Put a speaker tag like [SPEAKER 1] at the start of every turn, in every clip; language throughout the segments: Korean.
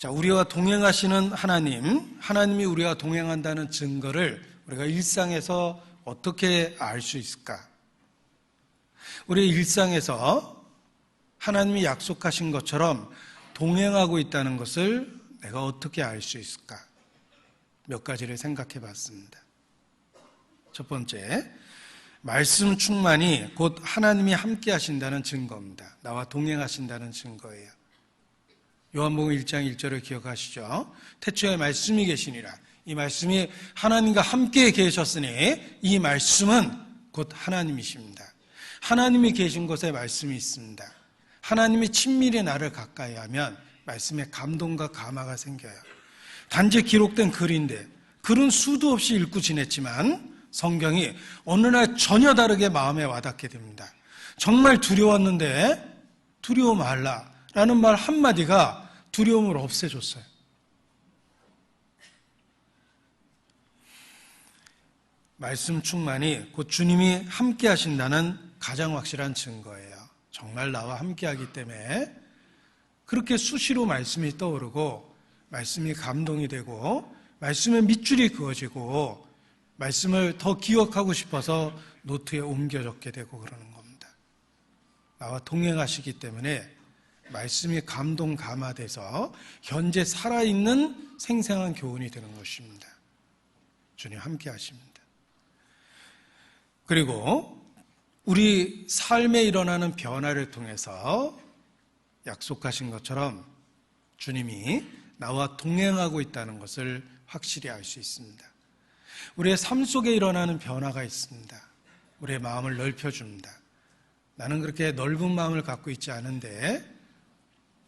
[SPEAKER 1] 자, 우리와 동행하시는 하나님, 하나님이 우리와 동행한다는 증거를 우리가 일상에서 어떻게 알 수 있을까? 우리 일상에서 하나님이 약속하신 것처럼 동행하고 있다는 것을 내가 어떻게 알 수 있을까? 몇 가지를 생각해 봤습니다. 첫 번째, 말씀 충만이 곧 하나님이 함께 하신다는 증거입니다. 나와 동행하신다는 증거예요. 요한복음 1장 1절을 기억하시죠? 태초에 말씀이 계시니라. 이 말씀이 하나님과 함께 계셨으니 이 말씀은 곧 하나님이십니다. 하나님이 계신 곳에 말씀이 있습니다. 하나님이 친밀히 나를 가까이 하면 말씀에 감동과 감화가 생겨요. 단지 기록된 글인데 글은 수도 없이 읽고 지냈지만 성경이 어느 날 전혀 다르게 마음에 와닿게 됩니다. 정말 두려웠는데 두려워 말라 라는 말 한마디가 두려움을 없애줬어요. 말씀 충만이 곧 주님이 함께 하신다는 가장 확실한 증거예요. 정말 나와 함께 하기 때문에 그렇게 수시로 말씀이 떠오르고 말씀이 감동이 되고 말씀의 밑줄이 그어지고 말씀을 더 기억하고 싶어서 노트에 옮겨 적게 되고 그러는 겁니다. 나와 동행하시기 때문에 말씀이 감동 감화돼서 현재 살아있는 생생한 교훈이 되는 것입니다. 주님 함께 하십니다. 그리고 우리 삶에 일어나는 변화를 통해서 약속하신 것처럼 주님이 나와 동행하고 있다는 것을 확실히 알 수 있습니다. 우리의 삶 속에 일어나는 변화가 있습니다. 우리의 마음을 넓혀줍니다. 나는 그렇게 넓은 마음을 갖고 있지 않은데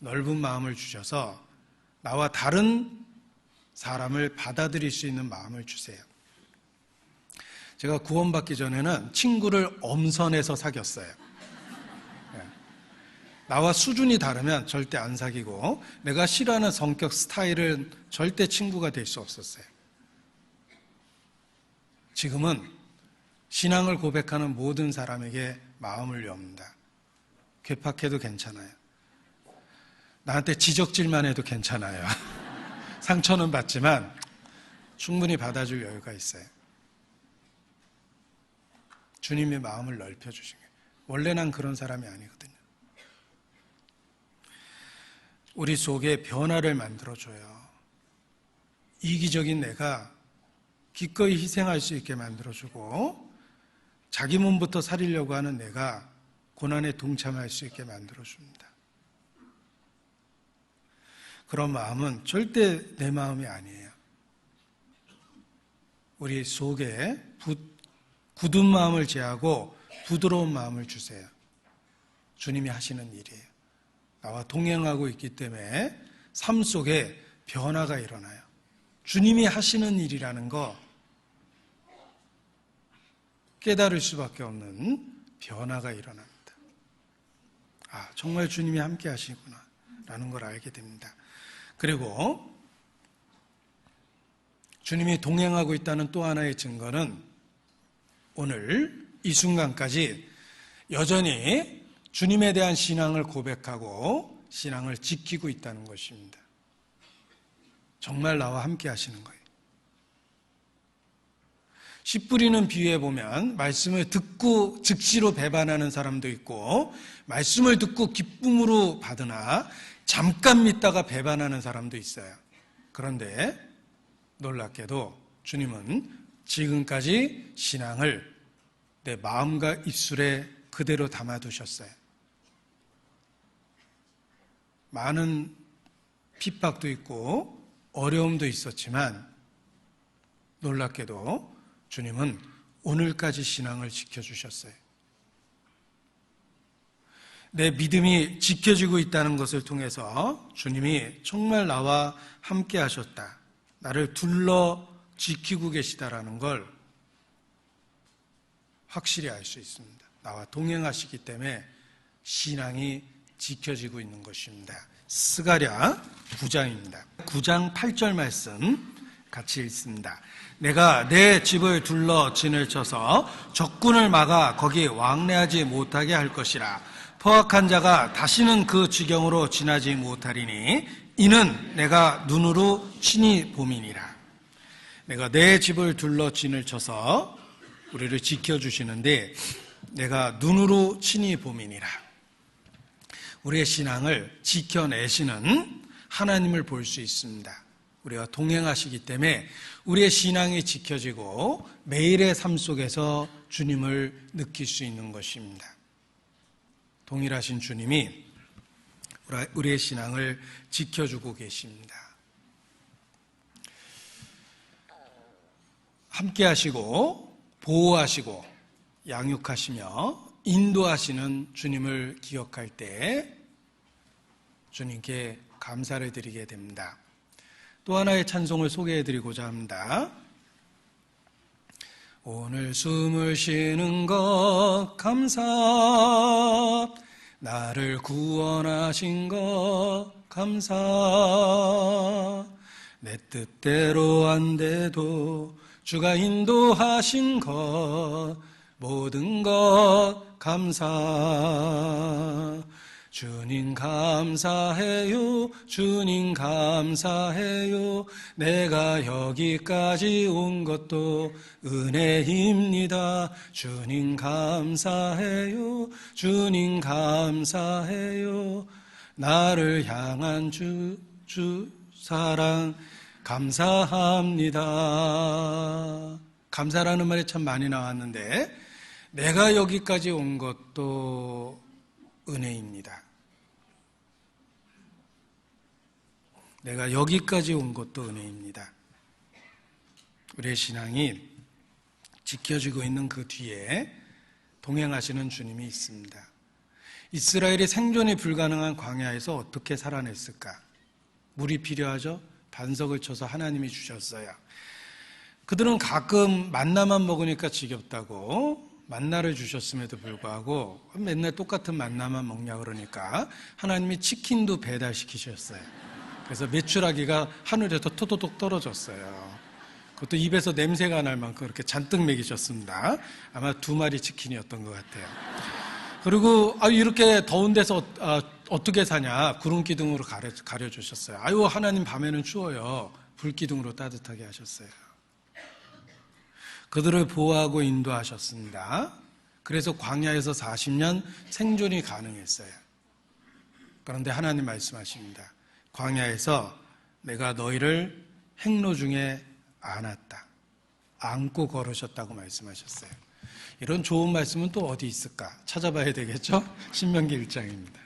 [SPEAKER 1] 넓은 마음을 주셔서 나와 다른 사람을 받아들일 수 있는 마음을 주세요. 제가 구원받기 전에는 친구를 엄선해서 사귀었어요. 네. 나와 수준이 다르면 절대 안 사귀고 내가 싫어하는 성격 스타일은 절대 친구가 될 수 없었어요. 지금은 신앙을 고백하는 모든 사람에게 마음을 엽니다. 괴팍해도 괜찮아요. 나한테 지적질만 해도 괜찮아요. 상처는 받지만 충분히 받아줄 여유가 있어요. 주님의 마음을 넓혀주신 거예요. 원래 난 그런 사람이 아니거든요. 우리 속에 변화를 만들어줘요. 이기적인 내가 기꺼이 희생할 수 있게 만들어주고 자기 몸부터 살리려고 하는 내가 고난에 동참할 수 있게 만들어줍니다. 그런 마음은 절대 내 마음이 아니에요. 우리 속에 부, 굳은 마음을 제하고 부드러운 마음을 주세요. 주님이 하시는 일이에요. 나와 동행하고 있기 때문에 삶 속에 변화가 일어나요. 주님이 하시는 일이라는 거 깨달을 수밖에 없는 변화가 일어납니다. 아, 정말 주님이 함께 하시구나. 라는 걸 알게 됩니다. 그리고 주님이 동행하고 있다는 또 하나의 증거는 오늘 이 순간까지 여전히 주님에 대한 신앙을 고백하고 신앙을 지키고 있다는 것입니다. 정말 나와 함께 하시는 거예요. 씨 뿌리는 비유에 보면 말씀을 듣고 즉시로 배반하는 사람도 있고 말씀을 듣고 기쁨으로 받으나 잠깐 믿다가 배반하는 사람도 있어요. 그런데 놀랍게도 주님은 지금까지 신앙을 내 마음과 입술에 그대로 담아두셨어요. 많은 핍박도 있고 어려움도 있었지만 놀랍게도 주님은 오늘까지 신앙을 지켜주셨어요. 내 믿음이 지켜지고 있다는 것을 통해서 주님이 정말 나와 함께 하셨다. 나를 둘러 지키고 계시다라는 걸 확실히 알 수 있습니다. 나와 동행하시기 때문에 신앙이 지켜지고 있는 것입니다. 스가랴 9장입니다. 9장 8절 말씀 같이 읽습니다. 내가 내 집을 둘러 진을 쳐서 적군을 막아 거기 왕래하지 못하게 할 것이라. 포악한 자가 다시는 그 지경으로 지나지 못하리니 이는 내가 눈으로 친히 봄이니라. 내가 내 집을 둘러 진을 쳐서 우리를 지켜주시는데 내가 눈으로 친히 봄이니라. 우리의 신앙을 지켜내시는 하나님을 볼 수 있습니다. 우리가 동행하시기 때문에 우리의 신앙이 지켜지고 매일의 삶 속에서 주님을 느낄 수 있는 것입니다. 동일하신 주님이 우리의 신앙을 지켜주고 계십니다. 함께 하시고 보호하시고 양육하시며 인도하시는 주님을 기억할 때 주님께 감사를 드리게 됩니다. 또 하나의 찬송을 소개해 드리고자 합니다. 오늘 숨을 쉬는 것 감사. 나를 구원하신 것 감사. 내 뜻대로 안 돼도 주가 인도하신 것 모든 것 감사 주님 감사해요 주님 감사해요. 내가 여기까지 온 것도 은혜입니다. 주님 감사해요 주님 감사해요. 나를 향한 주, 주 사랑 감사합니다. 감사라는 말이 참 많이 나왔는데 내가 여기까지 온 것도 은혜입니다. 내가 여기까지 온 것도 은혜입니다. 우리의 신앙이 지켜지고 있는 그 뒤에 동행하시는 주님이 있습니다. 이스라엘이 생존이 불가능한 광야에서 어떻게 살아냈을까? 물이 필요하죠? 반석을 쳐서 하나님이 주셨어요. 그들은 가끔 만나만 먹으니까 지겹다고 만나를 주셨음에도 불구하고 맨날 똑같은 만나만 먹냐 그러니까 하나님이 치킨도 배달시키셨어요. 그래서 메추라기가 하늘에서 토도독 떨어졌어요. 그것도 입에서 냄새가 날 만큼 그렇게 잔뜩 먹이셨습니다. 아마 두 마리 치킨이었던 것 같아요. 그리고 아 이렇게 더운 데서 어, 떻게 사냐 구름 기둥으로 가려, 가려 주셨어요. 아유 하나님 밤에는 추워요. 불 기둥으로 따뜻하게 하셨어요. 그들을 보호하고 인도하셨습니다. 그래서 광야에서 40년 생존이 가능했어요. 그런데 하나님 말씀하십니다. 광야에서 내가 너희를 행로 중에 안았다. 안고 걸으셨다고 말씀하셨어요. 이런 좋은 말씀은 또 어디 있을까? 찾아봐야 되겠죠? 신명기 1장입니다.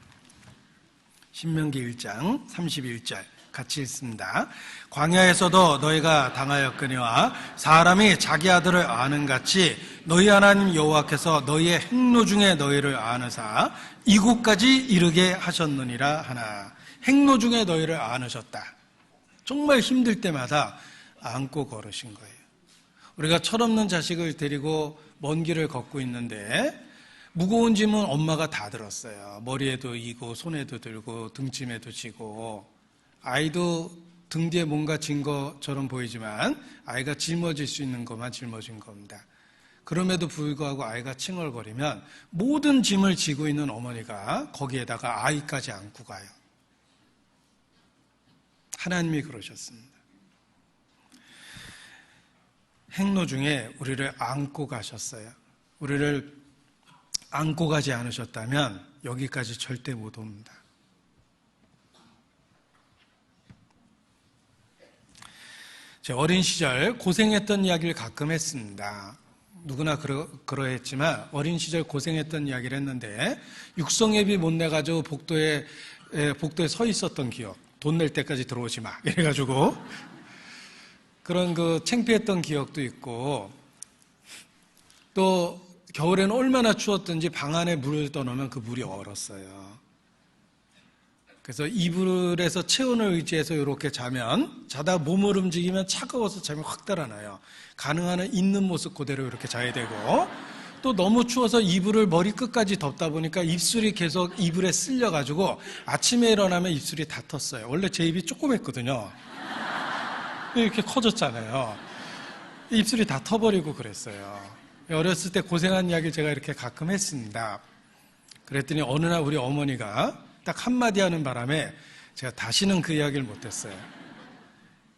[SPEAKER 1] 신명기 1장 31절. 같이 읽습니다. 광야에서도 너희가 당하였거니와 사람이 자기 아들을 아는 같이 너희 하나님 여호와께서 너희의 행로 중에 너희를 아느사 이곳까지 이르게 하셨느니라 하나. 행로 중에 너희를 안으셨다. 정말 힘들 때마다 안고 걸으신 거예요. 우리가 철없는 자식을 데리고 먼 길을 걷고 있는데 무거운 짐은 엄마가 다 들었어요. 머리에도 이고 손에도 들고 등짐에도 지고 아이도 등 뒤에 뭔가 진 것처럼 보이지만 아이가 짊어질 수 있는 것만 짊어진 겁니다. 그럼에도 불구하고 아이가 칭얼거리면 모든 짐을 지고 있는 어머니가 거기에다가 아이까지 안고 가요. 하나님이 그러셨습니다. 행로 중에 우리를 안고 가셨어요. 우리를 안고 가지 않으셨다면 여기까지 절대 못 옵니다. 제 어린 시절 고생했던 이야기를 가끔 했습니다. 누구나 그러, 그러했지만 어린 시절 고생했던 이야기를 했는데 육성예비 못 내가지고 복도에 복도에 서 있었던 기억. 돈 낼 때까지 들어오지 마. 이래가지고 그런 그 창피했던 기억도 있고 또 겨울에는 얼마나 추웠든지 방 안에 물을 떠놓으면 그 물이 얼었어요. 그래서 이불에서 체온을 의지해서 이렇게 자면 자다 몸을 움직이면 차가워서 잠이 확 달아나요. 가능한 한 있는 모습 그대로 이렇게 자야 되고 또 너무 추워서 이불을 머리 끝까지 덮다 보니까 입술이 계속 이불에 쓸려가지고 아침에 일어나면 입술이 다 텄어요. 원래 제 입이 조그맸거든요. 이렇게 커졌잖아요. 입술이 다 터버리고 그랬어요. 어렸을 때 고생한 이야기 제가 이렇게 가끔 했습니다. 그랬더니 어느 날 우리 어머니가 딱 한마디 하는 바람에 제가 다시는 그 이야기를 못했어요.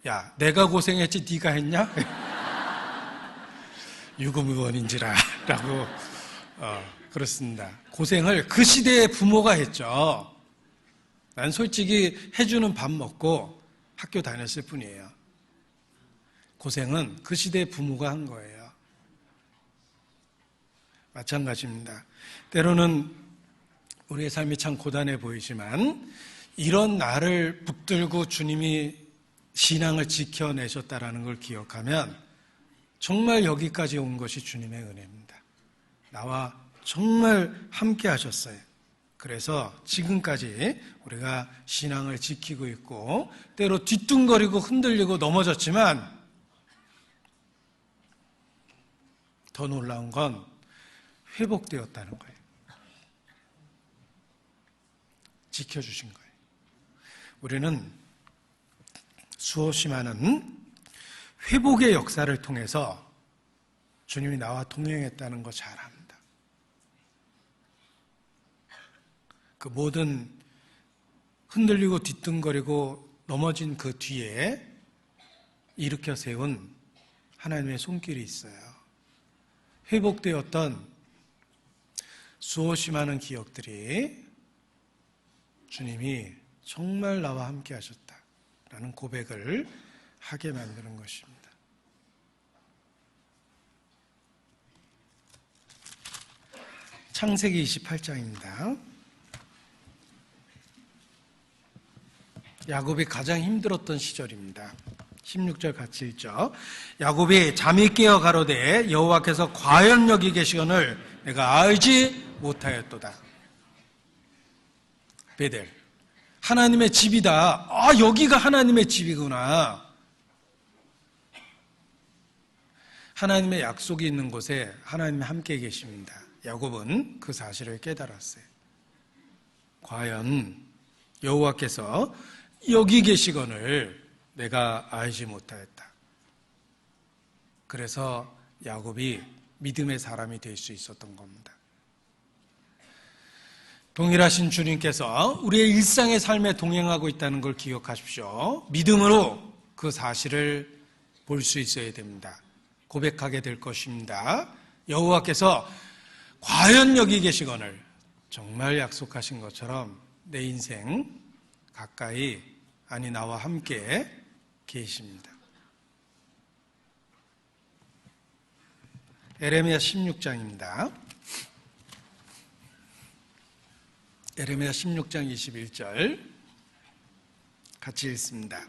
[SPEAKER 1] 야, 내가 고생했지 네가 했냐? 유구무원인지라 라고 어, 그렇습니다. 고생을 그 시대의 부모가 했죠. 난 솔직히 해주는 밥 먹고 학교 다녔을 뿐이에요. 고생은 그 시대의 부모가 한 거예요. 마찬가지입니다. 때로는 우리의 삶이 참 고단해 보이지만 이런 나를 붙들고 주님이 신앙을 지켜내셨다라는 걸 기억하면 정말 여기까지 온 것이 주님의 은혜입니다. 나와 정말 함께 하셨어요. 그래서 지금까지 우리가 신앙을 지키고 있고 때로 뒤뚱거리고 흔들리고 넘어졌지만 더 놀라운 건 회복되었다는 거예요. 지켜주신 거예요. 우리는 수없이 많은 회복의 역사를 통해서 주님이 나와 동행했다는 거 잘 압니다. 그 모든 흔들리고 뒤뚱거리고 넘어진 그 뒤에 일으켜 세운 하나님의 손길이 있어요. 회복되었던 수없이 많은 기억들이 주님이 정말 나와 함께 하셨다라는 고백을 하게 만드는 것입니다. 창세기 28장입니다. 야곱이 가장 힘들었던 시절입니다. 16절 같이 읽죠. 야곱이 잠이 깨어 가로되 여호와께서 과연 여기 계시거늘 내가 알지 못하였도다. 베델. 하나님의 집이다. 아, 여기가 하나님의 집이구나. 하나님의 약속이 있는 곳에 하나님이 함께 계십니다. 야곱은 그 사실을 깨달았어요. 과연 여호와께서 여기 계시거늘 내가 알지 못하였다. 그래서 야곱이 믿음의 사람이 될 수 있었던 겁니다. 동일하신 주님께서 우리의 일상의 삶에 동행하고 있다는 걸 기억하십시오. 믿음으로 그 사실을 볼 수 있어야 됩니다. 고백하게 될 것입니다. 여호와께서 과연 여기 계시거늘 정말 약속하신 것처럼 내 인생 가까이 아니 나와 함께 계십니다. 에레미야 16장입니다. 에레미야 16장 21절 같이 읽습니다.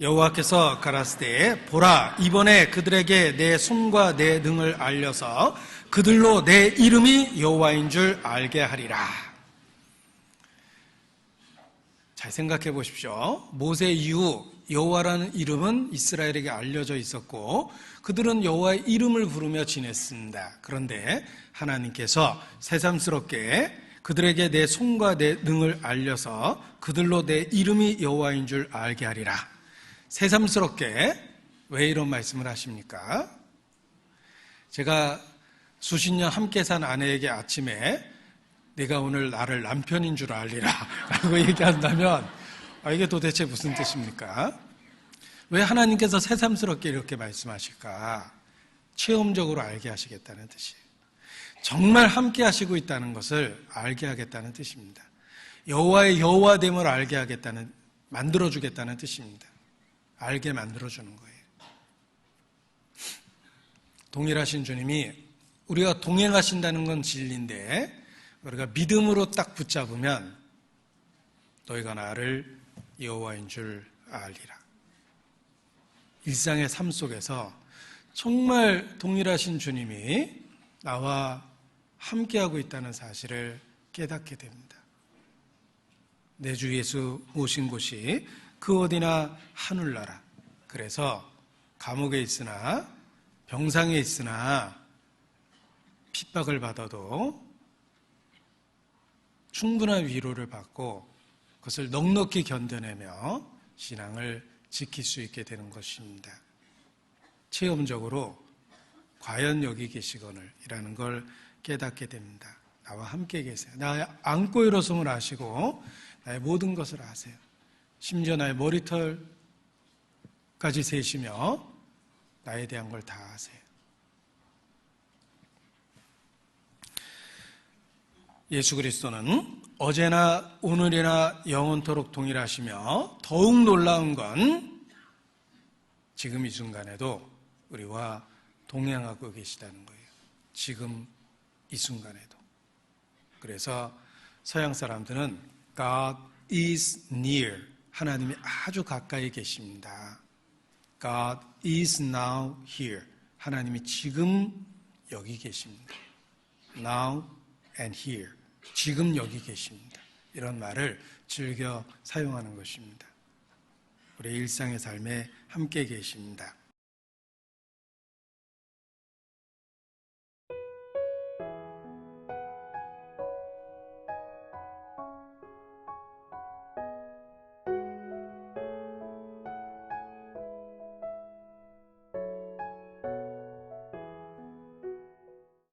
[SPEAKER 1] 여호와께서 가라스되 보라 이번에 그들에게 내 손과 내 능을 알려서 그들로 내 이름이 여호와인 줄 알게 하리라. 잘 생각해 보십시오. 모세 이후 여호와라는 이름은 이스라엘에게 알려져 있었고 그들은 여호와의 이름을 부르며 지냈습니다. 그런데 하나님께서 새삼스럽게 그들에게 내 손과 내 능을 알려서 그들로 내 이름이 여호와인 줄 알게 하리라. 새삼스럽게 왜 이런 말씀을 하십니까? 제가 수십 년 함께 산 아내에게 아침에 내가 오늘 나를 남편인 줄 알리라 라고 얘기한다면 아, 이게 도대체 무슨 뜻입니까? 왜 하나님께서 새삼스럽게 이렇게 말씀하실까? 체험적으로 알게 하시겠다는 뜻이에요. 정말 함께 하시고 있다는 것을 알게 하겠다는 뜻입니다. 여호와의 여호와됨을 알게 하겠다는 만들어 주겠다는 뜻입니다. 알게 만들어 주는 거예요. 동일하신 주님이 우리가 동행하신다는 건 진리인데 우리가 믿음으로 딱 붙잡으면 너희가 나를 여호와인 줄 알리라. 일상의 삶 속에서 정말 동일하신 주님이 나와 함께하고 있다는 사실을 깨닫게 됩니다. 내 주 예수 모신 곳이 그 어디나 하늘나라. 그래서 감옥에 있으나 병상에 있으나 핍박을 받아도 충분한 위로를 받고 그것을 넉넉히 견뎌내며 신앙을 지킬 수 있게 되는 것입니다. 체험적으로 과연 여기 계시거늘이라는 걸 깨닫게 됩니다. 나와 함께 계세요. 나 안고 일어섬을 아시고 나의 모든 것을 아세요. 심지어 나의 머리털까지 세시며 나에 대한 걸 다 아세요. 예수 그리스도는 어제나 오늘이나 영원토록 동일하시며 더욱 놀라운 건 지금 이 순간에도 우리와 동행하고 계시다는 거예요. 지금 이 순간에도. 그래서 서양 사람들은 God is near. 하나님이 아주 가까이 계십니다. God is now here. 하나님이 지금 여기 계십니다. Now and here. 지금 여기 계십니다. 이런 말을 즐겨 사용하는 것입니다. 우리 일상의 삶에 함께 계십니다.